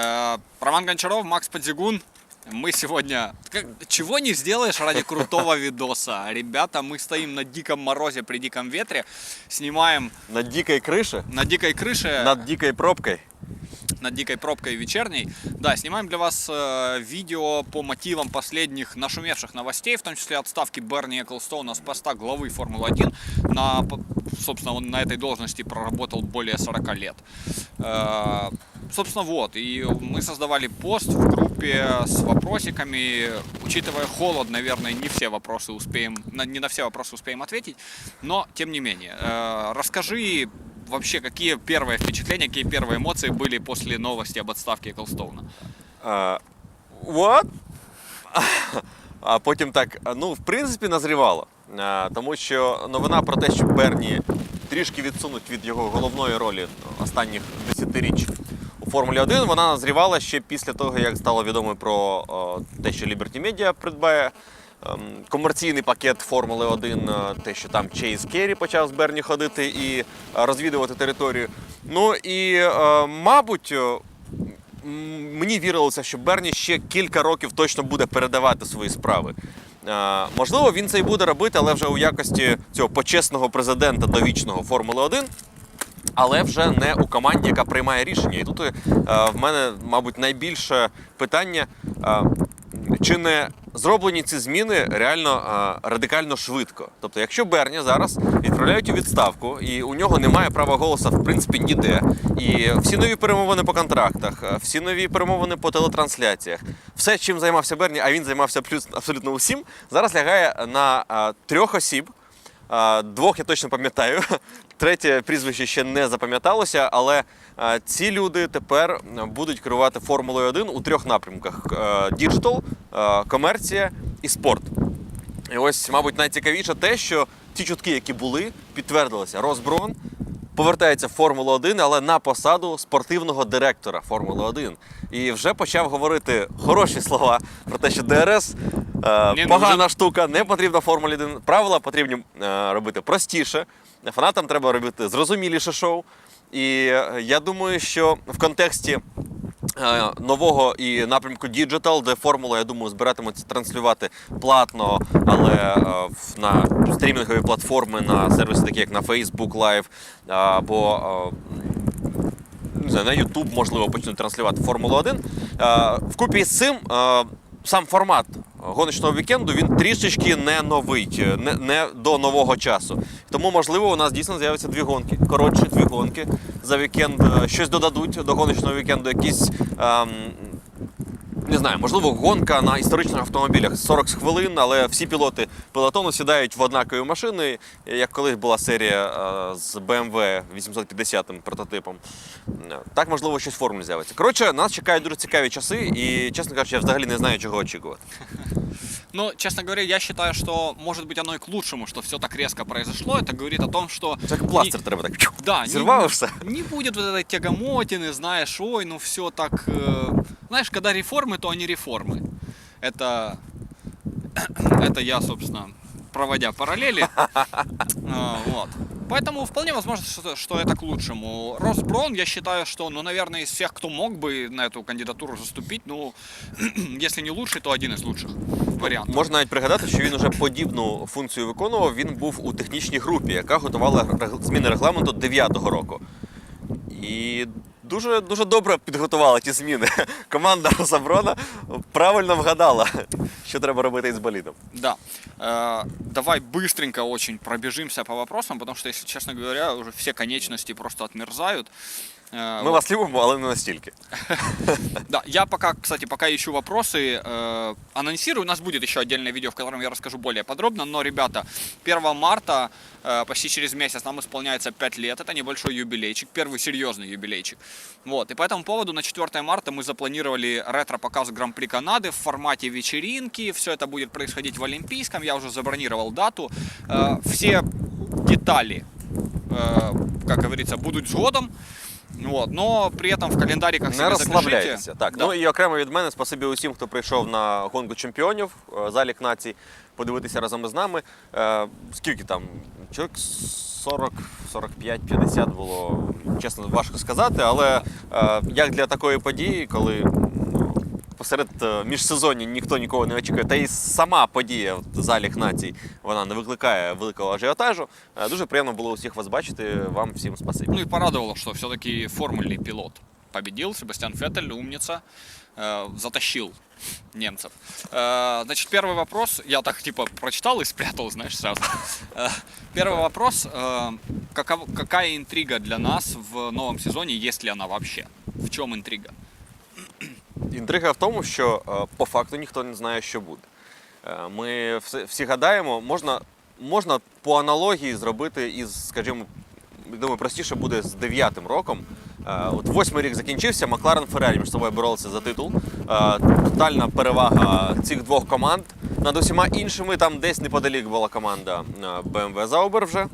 Э, Роман Гончаров, Макс Подзигун. Мы сегодня... как- Чего не сделаешь ради крутого видоса? Ребята, мы стоим на диком морозе при диком ветре, снимаем Над дикой крышей, на дикой крыше, над дикой пробкой. над дикой пробкой вечерней. Да, снимаем для вас э, видео по мотивам последних нашумевших новостей, в том числе отставки Берни Эклстоуна с поста главы Формулы-1. На, собственно, он на этой должности проработал более 40 лет. Э, собственно, вот. И мы создавали пост в группе с вопросиками. Учитывая холод, наверное, не все вопросы успеем, на- не на все вопросы успеем ответить. Но, тем не менее, э, расскажи вообще, какие первые впечатления, какие первые эмоции были после новости об отставке Эклстоуна? А, What? А потім так, ну, в принципі, назрівало. А, Тому що новина про те, що Берні трішки відсунуть від його головної ролі останніх десятиріч у Формулі 1, вона назрівала ще після того, як стало відомо про те, що Liberty Media придбає ем, комерційний пакет Формули 1, е, те, що там Чейз Керрі почав з Берні ходити і е, розвідувати територію. Ну і, е, мабуть, Мені вірилося, що Берні ще кілька років точно буде передавати свої справи. Можливо, він це і буде робити, але вже у якості цього почесного президента довічного Формули 1, але вже не у команді, яка приймає рішення. І тут е, в мене, мабуть, найбільше питання. е, Чи не зроблені ці зміни реально е, радикально швидко? Тобто, якщо Берні зараз відправляють у відставку, і у нього немає права голосу в принципі ніде, і всі нові перемовини по контрактах, е, всі нові перемовини по телетрансляціях, все, чим займався Берні, а він займався плюс абсолютно усім, зараз лягає на е, трьох осіб. Двох я точно пам'ятаю. Третє прізвище ще не запам'яталося, але ці люди тепер будуть керувати Формулою 1 у трьох напрямках: діджитал, комерція і спорт. І ось, мабуть, найцікавіше те, що ті чутки, які були, підтвердилися. Росброн повертається в Формулу 1, але на посаду спортивного директора Формули 1. І вже почав говорити хороші слова про те, що ДРС е, погана штука, не потрібна Формулі 1. Правила потрібні е, робити простіше. Фанатам треба робити зрозуміліше шоу. І е, я думаю, що в контексті е, нового і напрямку Digital, де формула, я думаю, збиратимуться транслювати платно, але е, на стрімінгові платформи, на сервіси, такі як на Facebook Live або е, не знаю, на YouTube, можливо, почнуть транслювати Формулу 1. Е, Вкупі з цим е, сам формат гоночного вікенду він трішечки не новий, не, не до нового часу. Тому, можливо, у нас дійсно з'являться дві гонки. Коротше, дві гонки за вікенд. е, Щось додадуть до гоночного вікенду, якісь. ем, не знаю, можливо, гонка на історичних автомобілях 40 хвилин, але всі пілоти пелотону сідають в однакові машини, як колись була серія е, з BMW 850 прототипом. Е, Так, можливо, щось в формулі з'явиться. Коротше, нас чекають дуже цікаві часи, і, чесно кажучи, я взагалі не знаю, чого очікувати. Ну, честно говоря, я считаю, что, может быть, оно и к лучшему, что все так резко произошло. Это говорит о том, что... Це як пластир треба так. чух, Да, не- Зірвало все. Не будет вот этой тягомотины, знаешь, ой, ну все так... э, Знаешь, когда реформы, то они реформы. Это... Это я, собственно, проводя параллели. А, Вот. Поэтому вполне возможно, что, что это к лучшему. Росброн, я считаю, что, ну, наверное, из всех, кто мог бы на эту кандидатуру заступить, ну, если не лучший, то один из лучших вариантов. Можна навіть пригадати, що він уже подібну функцію виконував. Він був у технічній групі, яка готувала рег- зміни регламенту 9-го року. І дуже, дуже добре підготувала ті зміни. Команда Заброна правильно вгадала, що треба робити із болідом. Да. Э, давай быстренько очень пробежимся по вопросам, потому что, если честно говоря, уже все конечности просто отмерзают. Э, вот. вас любимо, але не настільки. Да, я пока, кстати, пока ищу вопросы, э, анонсирую. У нас будет еще отдельное видео, в котором я расскажу более подробно. Но, ребята, 1 марта, э, почти через месяц, нам исполняется 5 лет. Это небольшой юбилейчик, первый серьезный юбилейчик. Вот. И по этому поводу на 4 марта мы запланировали ретро-показ Гран-при Канады в формате вечеринки. Все это будет происходить в Олимпийском. Я уже забронировал дату. Э, все детали, э, как говорится, будут сгодом. Вот, но при этом в календариках Не розслабляйтеся. Так, Да. ну і окремо від мене спасибі усім, хто прийшов на гонку чемпіонів е, залік націй, подивитися разом із нами. Е, Скільки там? Чоловік 40, 45, 50 було, чесно, важко сказати, але е, як для такої події, коли ну, посеред е, міжсезоння ніхто нікого не очікує, та і сама подія от, залік націй вона не викликає великого ажіотажу. е, Дуже приємно було усіх вас бачити. Вам всім спасибі. Ну и порадовало, что все-таки формульный пилот победил. Себастьян Феттель, умница, э, затащил немцев. Э, значит, первый вопрос, я так типа прочитал и спрятал, знаешь, сразу. Э, первый вопрос, э, каков- какая интрига для нас в новом сезоне, есть ли она вообще? В чем интрига? Інтрига в тому, що е, по факту ніхто не знає, що буде. Е, Ми всі, гадаємо, можна, можна по аналогії зробити із, скажімо, думаю, простіше буде з дев'ятим роком. Е, От восьмий рік закінчився, Макларен Феррарі між собою боролися за титул. Тотальна перевага цих двох команд. Над усіма іншими там десь неподалік була команда BMW Zauber вже.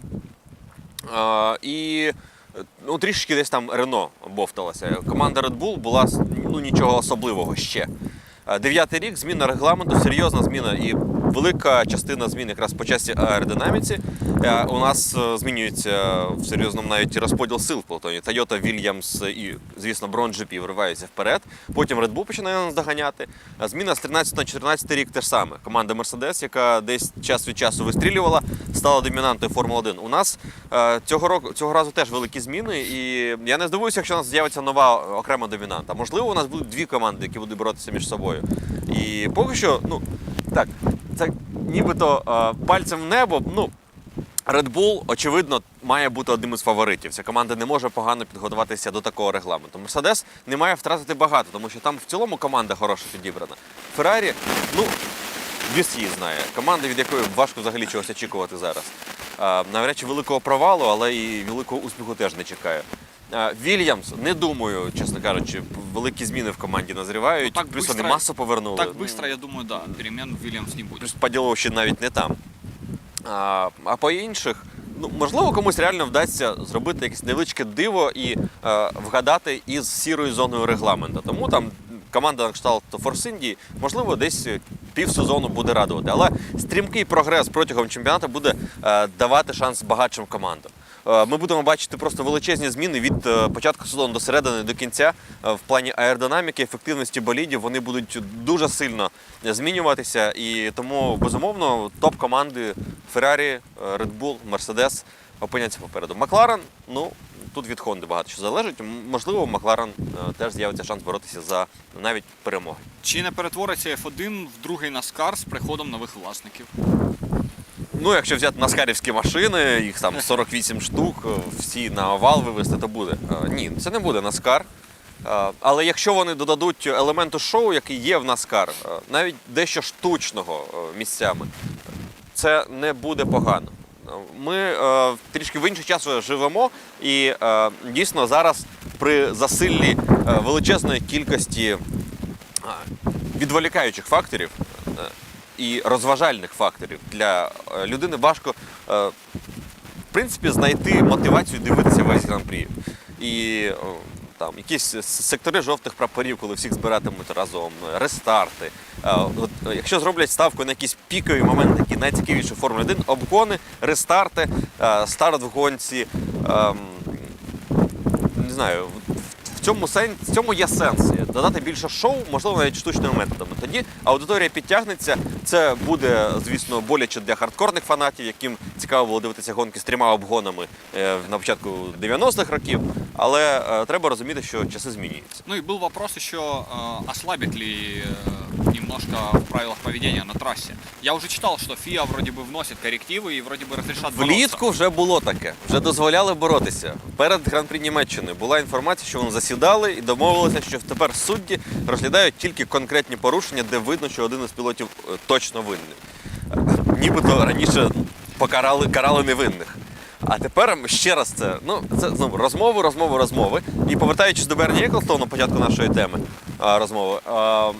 І ну, трішки десь там Рено бовталася. Команда Red Bull була ну, нічого особливого ще. Е, Дев'ятий рік зміна регламенту, серйозна зміна і велика частина змін якраз по часті аеродинаміці. Е, У нас е, змінюється в серйозному навіть розподіл сил в Платоні. Toyota, Williams і, звісно, GP вриваються вперед. Потім Red Bull починає нас доганяти. Зміна з 13 на 14 рік теж саме. Команда Mercedes, яка десь час від часу вистрілювала, стала домінантою Формули 1. У нас е, цього року цього разу теж великі зміни, і я не здивуюся, якщо у нас з'явиться нова окрема домінанта. Можливо, у нас будуть дві команди, які будуть боротися між собою. І поки що, ну так, це нібито е, пальцем в небо. Ну, Red Bull, очевидно, має бути одним із фаворитів. Ця команда не може погано підготуватися до такого регламенту. Мерседес не має втратити багато, тому що там в цілому команда хороша підібрана. Феррарі, ну, біс її знає. Команда, від якої важко взагалі чогось очікувати зараз. Навряд чи великого провалу, але і великого успіху теж не чекаю. А, Вільямс, не думаю, чесно кажучи, великі зміни в команді назрівають. Ну, так Плюс вони масу повернули. Так быстро, я думаю, да, перемен в Вильямс не будет. плюс по ще навіть не там. А, а по інших, ну можливо, комусь реально вдасться зробити якесь невеличке диво і е, вгадати із сірою зоною регламенту. Тому там команда на кшталт Форс Індії, можливо, десь півсезону буде радувати. Але стрімкий прогрес протягом чемпіонату буде е, давати шанс багатшим командам. Е, Ми будемо бачити просто величезні зміни від е, початку сезону до середини до кінця в плані аеродинаміки, ефективності болідів. Вони будуть дуже сильно змінюватися. І тому, безумовно, топ команди Ferrari, Red Bull, Mercedes опиняться попереду. Макларен, ну тут від Хонди багато що залежить. Можливо, Макларен е, теж з'явиться шанс боротися за навіть перемоги. Чи не перетвориться F1 в другий Наскар з приходом нових власників? Ну, якщо взяти наскарівські машини, їх там 48 штук, е, всі на овал вивезти, то буде. Е, Ні, це не буде Наскар. Але якщо вони додадуть елементу шоу, який є в Наскар, навіть дещо штучного місцями, це не буде погано. Е, Ми е, трішки в інший час живемо, і е, дійсно зараз при засиллі е, величезної кількості а, відволікаючих факторів е, і розважальних факторів для е, людини важко е, в принципі знайти мотивацію дивитися весь гран-прі. І е, там якісь сектори жовтих прапорів, коли всіх збиратимуть разом, е, рестарти. Е, От, е, якщо зроблять ставку на якісь пікові моменти, які найцікавіші в Формулі 1, обгони, рестарти, старт в гонці. ем, не знаю, в- цьому сен... в цьому є сенс. Додати більше шоу, можливо, навіть штучними методами. Тоді аудиторія підтягнеться. Це буде, звісно, боляче для хардкорних фанатів, яким цікаво було дивитися гонки з трьома обгонами на початку 90-х років. Але е, треба розуміти, що часи змінюються. Ну и был вопрос еще, э, ослабит ли э, немножко в правилах поведения на трассе. Я уже читал, что ФИА вроде бы вносит коррективы и вроде бы разрешат бороться. Влітку вже було таке, вже дозволяли боротися. Перед гран-прі Німеччини була інформація, що вони засідали і домовилися, що тепер судді розглядають тільки конкретні порушення, де видно, що один із пілотів е, точно винний. Е, Нібито раніше покарали карали невинних. А тепер ще раз це. Ну, це знову розмови, розмови, розмови. І повертаючись до Берні Еклстоу початку нашої теми а, розмови. А,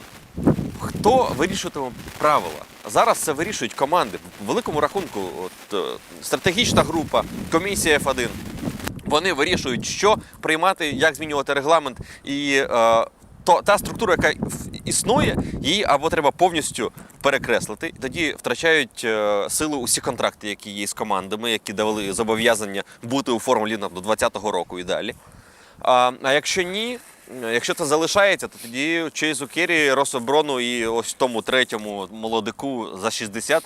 Хто вирішуватиме правила? Зараз це вирішують команди. В великому рахунку, от, е, стратегічна група, комісія F1. Вони вирішують, що приймати, як змінювати регламент. І е, то, та структура, яка існує, її або треба повністю перекреслити. Тоді втрачають е, силу усі контракти, які є з командами, які давали зобов'язання бути у формулі до 2020 року і далі. А, а якщо ні, якщо це залишається, то тоді Чейзу Керрі, Рособрону і ось тому третьому молодику за 60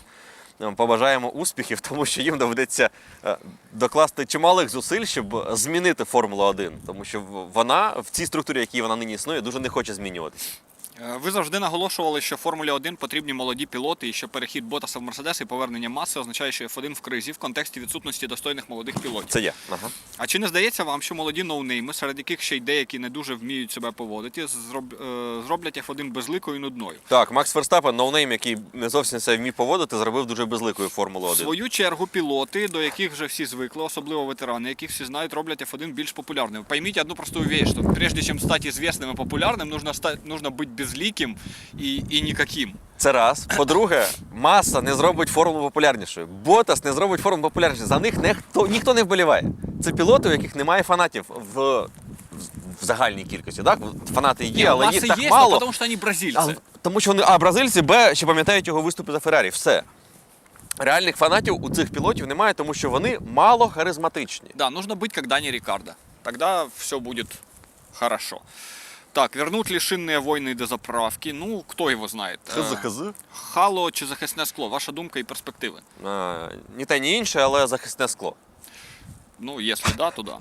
е, побажаємо успіхів, тому що їм доведеться е, докласти чималих зусиль, щоб змінити Формулу 1, тому що вона в цій структурі, якій вона нині існує, дуже не хоче змінюватися. Е, Ви завжди наголошували, що в Формулі 1 потрібні молоді пілоти, і що перехід Ботаса в Мерседес і повернення маси означає, що F1 в кризі в контексті відсутності достойних молодих пілотів. Це я. Ага. А чи не здається вам, що молоді ноунейми, серед яких ще й деякі не дуже вміють себе поводити, зроб... е, зроблять F1 безликою і нудною? Так, Макс Ферстапен, ноунейм, який не зовсім себе вмів поводити, зробив дуже безликою Формулу В 1. свою чергу пілоти, до яких вже всі звикли, особливо ветерани, яких всі знають, роблять F1 більш популярним. Поймите одну простую вещь, что прежде чем стать известным и популярным, нужно, стать, нужно быть безликим и, и никаким. Це раз. По-друге, маса не зробить формулу популярнішою. Ботас не зробить формулу популярнішою. За них ніхто, ніхто не вболіває. Це пілоти, у яких немає фанатів в, в загальній кількості. Так? Фанати є, але массы їх так есть, мало. но потому что они бразильцы. А, тому що вони, а бразильці, Б, ще пам'ятають його виступи за Феррарі. Все. Реальних фанатів у цих пілотів немає, тому що вони мало харизматичні. Да, нужно быть как Дани Рикардо. Тогда все будет хорошо. Так, вернут ли шинные войны до заправки? Ну, кто его знает. Э, Хз-хз. Хало чи захисне скло? Ваша думка і перспективи. Е, Ні те, ні інше, але захисне скло. Ну, якщо да, то да.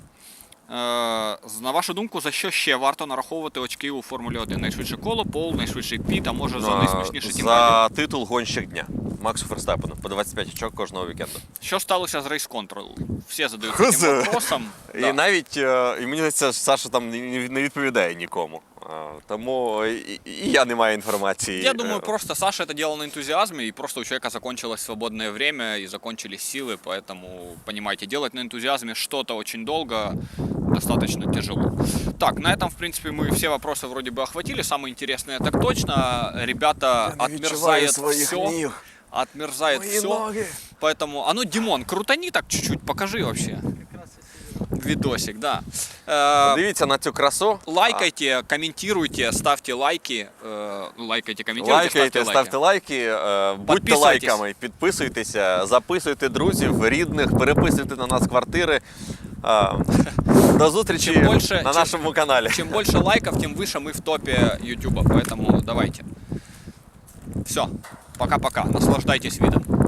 Е, з- на вашу думку, за що ще варто нараховувати очки у Формулі 1? Найшвидше коло, пол, найшвидший піт, а може за Е, найсмішніший тім За титул гонщик дня. Максу Ферстапену по 25 очок кожного вікенду. Що сталося з Race Control? Всі задають Хз. таким вопросом. І Да. навіть е, і мені здається, Саша там не не відповідає нікому. Е, Тому і, і я не маю інформації. Я думаю, Е, просто Саша это делал на энтузиазме, и просто у человека закончилось свободное время и закончились силы, поэтому, понимаете, делать на энтузиазме что-то очень долго достаточно тяжело. Так, на этом, в принципе, мы все вопросы вроде бы охватили. Самое интересное так точно. Ребята отмерзает все. Отмерзает все. Поэтому, а ну, Димон, крутани так чуть-чуть, покажи вообще. Видосик, да. Э, Дивіться на цю красу. Лайкайте, комментируйте, ставьте лайки. Э, ну, лайкайте, комментируйте, Лайкайте, ставьте, ставте лайки, е, будьте Підписуйтесь. лайками, підписуйтеся, записуйте друзів, рідних, переписуйте на нас квартири. Е, До зустрічі Чим більше- на чим- нашому каналі. Чем больше лайков, тем выше мы в топе YouTube. Поэтому давайте. Все. Пока-пока. Наслаждайтесь видом.